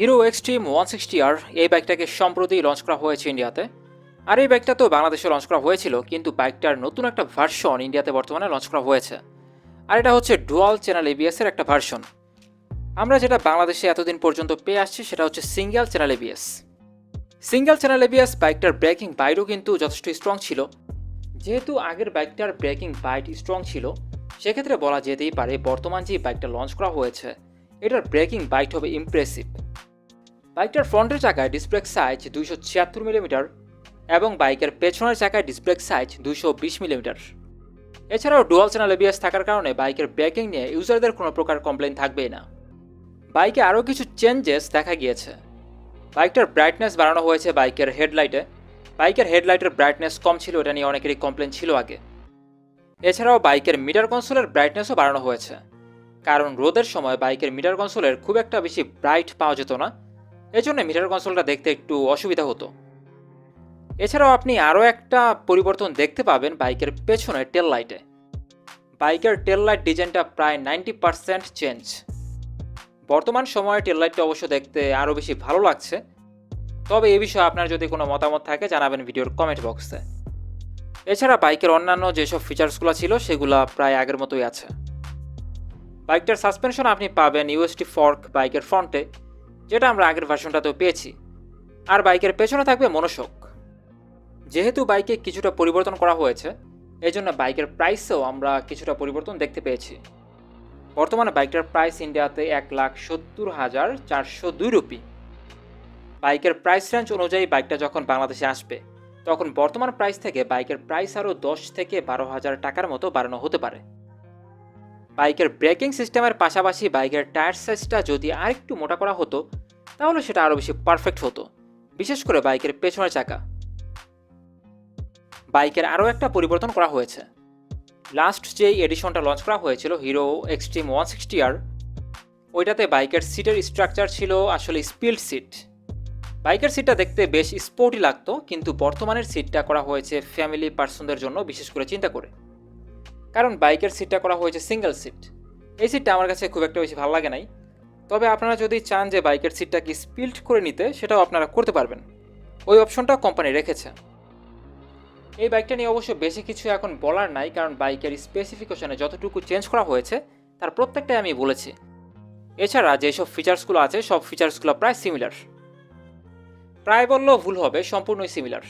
Hero Xtreme one sixty আর এই বাইকটাকে সম্প্রতি লঞ্চ করা হয়েছে ইন্ডিয়াতে আর এই বাইকটা তো বাংলাদেশে লঞ্চ করা হয়েছিল, কিন্তু বাইকটার নতুন একটা ভার্সন ইন্ডিয়াতে বর্তমানে লঞ্চ করা হয়েছে। আর এটা হচ্ছে ডুয়াল চ্যানেল এবিএস এর একটা ভার্সন আমরা যেটা বাংলাদেশে এতদিন পর্যন্ত পেয়ে আসছি, সেটা হচ্ছে single channel ABS single channel ABS বাইকটার ব্রেকিং বাইটও কিন্তু যথেষ্ট স্ট্রং ছিল। যেহেতু আগের বাইকটার ব্রেকিং বাইট স্ট্রং ছিল, সেক্ষেত্রে বলা যেতেই পারে বর্তমান যে বাইকটা লঞ্চ করা হয়েছে, এটার ব্রেকিং বাইট হবে ইমপ্রেসিভ বাইকটার ফ্রন্টের চাকায় ডিসব্রেক সাইজ দুইশো ছিয়াত্তর মিলিমিটার এবং বাইকের পেছনের চাকায় ডিসব্রেক সাইজ দুইশো বিশ মিলিমিটার। এছাড়াও ডুয়াল চ্যানেল এবিএস থাকার কারণে বাইকের ব্রেকিং নিয়ে ইউজারদের কোনো প্রকার কমপ্লেন থাকবেই না। বাইকে আরও কিছু চেঞ্জেস দেখা গিয়েছে। বাইকটার ব্রাইটনেস বাড়ানো হয়েছে বাইকের হেডলাইটে বাইকের হেডলাইটের ব্রাইটনেস কম ছিল, এটা নিয়ে অনেকেরই কমপ্লেন ছিল আগে। এছাড়াও বাইকের মিটার কনসোলের ব্রাইটনেসও বাড়ানো হয়েছে। কারণ রোদের সময় বাইকের মিটার কনসোলের খুব একটা বেশি ব্রাইট পাওয়া যেত না। এজন্য মিটার কনসোলটা দেখতে একটু অসুবিধা হতো। এছাড়াও আপনি আরও একটা পরিবর্তন দেখতে পাবেন বাইকের পেছনে টেল লাইটে বাইকের টেল লাইট ডিজাইনটা প্রায় নাইনটি পারসেন্ট চেঞ্জ বর্তমান সময়ে টেল লাইটটা অবশ্য দেখতে আরও বেশি ভালো লাগছে। তবে এ বিষয়ে আপনার যদি কোনো মতামত থাকে, জানাবেন ভিডিওর কমেন্ট বক্সে এছাড়া বাইকের অন্যান্য যেসব ফিচার্সগুলো ছিল, সেগুলো প্রায় আগের মতোই আছে। বাইকটার সাসপেনশন আপনি পাবেন ইউএসটি ফর্ক বাইকের ফ্রন্টে যেটা আমরা আগের ভার্সনটাতেও পেয়েছি। আর বাইকের পেছনে থাকবে মনোশক যেহেতু বাইকে কিছুটা পরিবর্তন করা হয়েছে এই জন্য বাইকের প্রাইসেও আমরা কিছুটা পরিবর্তন দেখতে পেয়েছি। বর্তমানে বাইকটার প্রাইস ইন্ডিয়াতে এক লাখ সত্তর হাজার চারশো দুই রুপি। বাইকের প্রাইস রেঞ্জ অনুযায়ী বাইকটা যখন বাংলাদেশে আসবে, তখন বর্তমান প্রাইস থেকে বাইকের প্রাইস আরও দশ থেকে বারো হাজার টাকার মতো বাড়ানো হতে পারে। বাইকের ব্রেকিং সিস্টেমের পাশাপাশি বাইকের টায়ার সাইজটা যদি আরেকটু মোটা করা হতো তাহলে সেটা আরও বেশি পারফেক্ট হতো। বিশেষ করে বাইকের পেছনের চাকা। বাইকের আরও একটা পরিবর্তন করা হয়েছে। লাস্ট যে এডিশনটা লঞ্চ করা হয়েছিল Hero Xtreme one sixty R ওইটাতে বাইকের সিটের স্ট্রাকচার ছিল আসলে স্পিল্ড সিট বাইকের সিটটা দেখতে বেশ স্পোর্টি লাগতো, কিন্তু বর্তমানের সিটটা করা হয়েছে ফ্যামিলি পার্সনদের জন্য বিশেষ করে চিন্তা করে। কারণ বাইকের সিটটা করা হয়েছে সিঙ্গেল সিট এই সিটটা আমার কাছে খুব একটা বেশি ভালো লাগে নাই। তবে আপনারা যদি চান যে বাইকের সিটটাকে স্পিল্ড করে নিতে, সেটাও আপনারা করতে পারবেন। ওই অপশনটা কোম্পানি রেখেছে। এই বাইকটা নিয়ে অবশ্য বেশি কিছু এখন বলার নাই, কারণ বাইকের স্পেসিফিকেশনে যতটুকু চেঞ্জ করা হয়েছে, তার প্রত্যেকটাই আমি বলেছি। এছাড়া যেসব ফিচার্সগুলো আছে, সব ফিচার্সগুলো প্রায় সিমিলার প্রায় বললেও ভুল হবে, সম্পূর্ণই সিমিলার